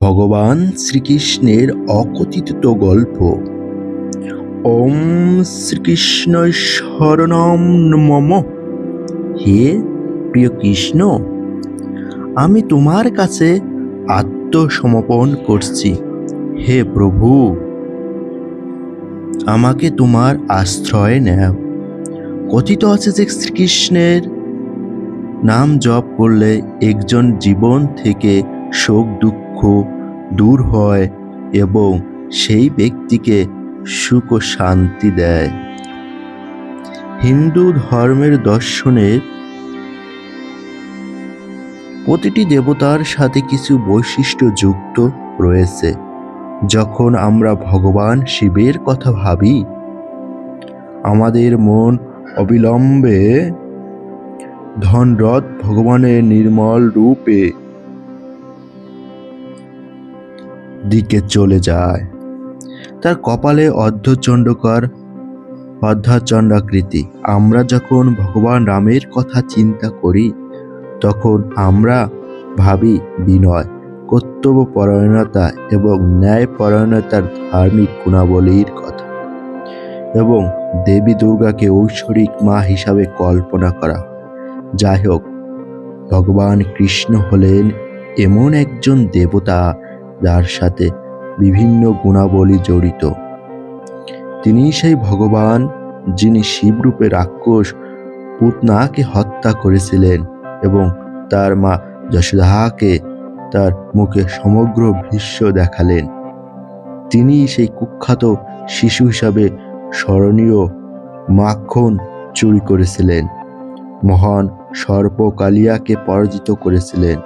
ভগবান শ্রীকৃষ্ণের অকথিত গল্প। ওম শ্রীকৃষ্ণ শরণম মম হে প্রিয় কৃষ্ণ, আমি তোমার কাছে আত্মসমর্পণ করছি। হে প্রভু, আমাকে তোমার আশ্রয় নেও। কথিত আছে যে শ্রীকৃষ্ণের নাম জপ করলে একজন জীবন থেকে শোক, দুঃখ দূর হয় এবং সেই ব্যক্তিকে সুখ ও শান্তি দেয়। হিন্দু ধর্মের দর্শনে প্রতিটি দেবতার সাথে কিছু বৈশিষ্ট্য যুক্ত রয়েছে। যখন আমরা ভগবান শিবের কথা ভাবি, আমাদের মন অবিলম্বে ধনরথ ভগবানের নির্মল রূপে দিকে চলে যায়। তার কপালে অর্ধচণ্ডকার, অর্ধাচণ্ডাকৃতি। আমরা যখন ভগবান রামের কথা চিন্তা করি, তখন আমরা ভাবি বিনয়, কর্তব্যপরায়ণতা এবং ন্যায়পরায়ণতার ধার্মিক গুণাবলীর কথা এবং দেবী দুর্গাকে ঐশ্বরিক মা হিসাবে কল্পনা করা। যাই হোক, ভগবান কৃষ্ণ হলেন এমন একজন দেবতা যার সাথে বিভিন্ন গুণাবলী জড়িত। তিনি সেই ভগবান যিনি শিবরূপে রাক্ষস পুতনাকে হত্যা করেছিলেন এবং তার মা যশোদাকে তার মুখে সমগ্র বিশ্ব দেখালেন। তিনি সেই কুখ্যাত শিশু হিসাবে স্মরণীয় মাখন চুরি করেছিলেন। মহান সর্প কালিয়াকে পরাজিত করেছিলেন।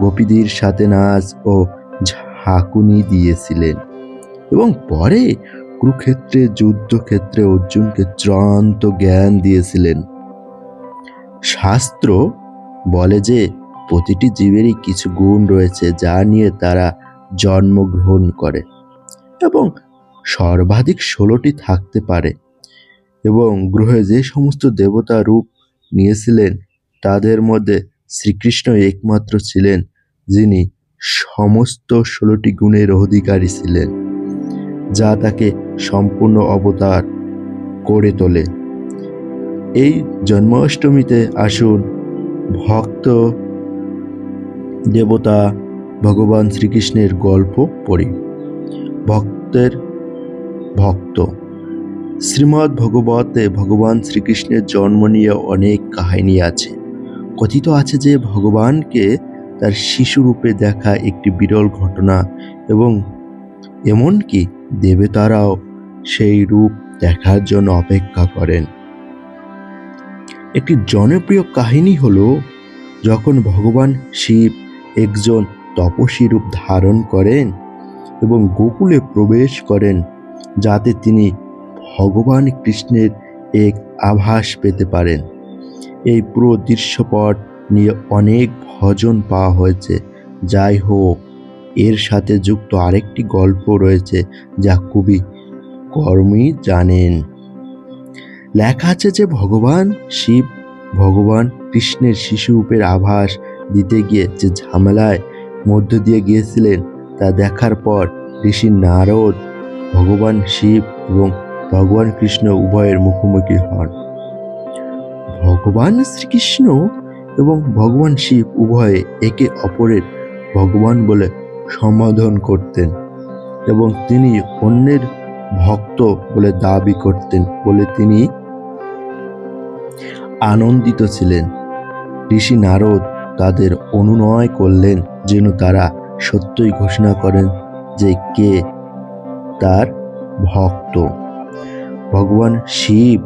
গোপীদের সাথে নাচ ও ঝাঁকুনি দিয়েছিলেন। এবং পরে কুরুক্ষেত্রে, যুদ্ধক্ষেত্রে অর্জুনকে চূড়ান্ত জ্ঞান দিয়েছিলেন। শাস্ত্র বলে যে, প্রতিটি জীবেরই কিছু গুণ রয়েছে যা নিয়ে তারা জন্মগ্রহণ করে এবং সর্বাধিক ষোলোটি থাকতে পারে। এবং গ্রহে যে সমস্ত দেবতা রূপ নিয়েছিলেন, তাদের মধ্যে শ্রীকৃষ্ণ একমাত্র ছিলেন, যিনি সমস্ত ষোলোটি গুণের অধিকারী ছিলেন, যা তাকে সম্পূর্ণ অবতার করে তোলে। এই জন্মাষ্টমীতে আসুন, ভক্ত দেবতা ভগবান শ্রীকৃষ্ণের গল্প পড়ি। ভক্তের ভক্ত। শ্রীমদ্ ভগবতে ভগবান শ্রীকৃষ্ণের জন্ম নিয়ে অনেক কাহিনী আছে। কথিত আছে যে ভগবানকে তার শিশুরূপে দেখা একটি বিরল ঘটনা এবং এমনকি দেবতারাও সেই রূপ দেখার জন্য অপেক্ষা করেন। একটি জনপ্রিয় কাহিনী হলো যখন ভগবান শিব একজন তপস্বী রূপ ধারণ করেন এবং গোকুলে প্রবেশ করেন, যাতে তিনি ভগবান কৃষ্ণের এক আভাস পেতে পারেন। এই পুরো দৃশ্যপট নিয়ে অনেক ভজন পাওয়া হয়েছে। যাই হোক, এর সাথে যুক্ত আরেকটি গল্প রয়েছে যা খুবই কর্মী জানেন। লেখা আছে যে ভগবান শিব, ভগবান কৃষ্ণের শিশুরূপের আভাস দিতে গিয়ে যে ঝামেলায় মধ্য দিয়ে গিয়েছিলেন, তা দেখার পর ঋষি নারদ, ভগবান শিব এবং ভগবান কৃষ্ণ উভয়ের মুখোমুখি হন। ভগবান শ্রীকৃষ্ণ এবং ভগবান শিব উভয়ে একে অপরের ভগবান বলে সম্বোধন করতেন এবং তিনি অন্যের ভক্ত বলে দাবি করতেন বলে তিনি আনন্দিত ছিলেন। ঋষি নারদ তাদের অনুনয় করলেন যেন তারা সত্যই ঘোষণা করেন যে কে তার ভক্ত। ভগবান শিব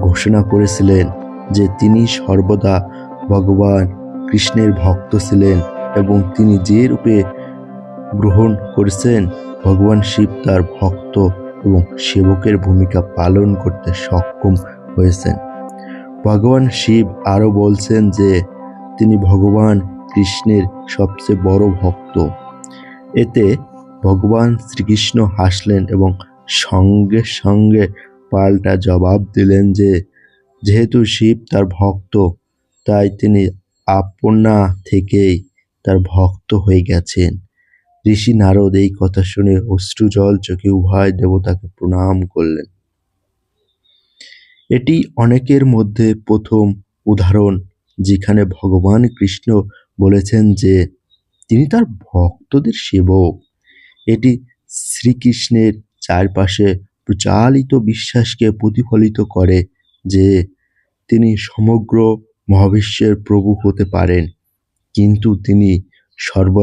ঘোষণা করেছিলেন যে তিনি সর্বদা ভগবান কৃষ্ণের ভক্ত ছিলেন এবং তিনি যে রূপে গ্রহণ করেছেন, ভগবান শিব তার ভক্ত এবং সেবকের ভূমিকা পালন করতে সক্ষম হয়েছেন। ভগবান শিব আরও বলছেন যে, তিনি ভগবান কৃষ্ণের সবচেয়ে বড় ভক্ত। এতে ভগবান শ্রীকৃষ্ণ হাসলেন এবং সঙ্গে সঙ্গে পাল্টা জবাব দিলেন যে, যেহেতু শিব তার ভক্ত তাই তিনি আপনা থেকেই তার ভক্ত হয়ে গেছেন। ঋষি নারদ এই কথা শুনে অশ্রুজল চোখে উভয় দেবতাকে প্রণাম করলেন। এটি অনেকের মধ্যে প্রথম উদাহরণ, যেখানে ভগবান কৃষ্ণ বলেছেন যে, তিনি তার ভক্তদের সেবক। এটি শ্রীকৃষ্ণের চারপাশে প্রচালিত বিশ্বাসকে প্রতিফলিত করে যে, তিনি সমগ্র মহাবিশ্বের প্রভু হতে পারেন কিন্তু তিনি সর্ব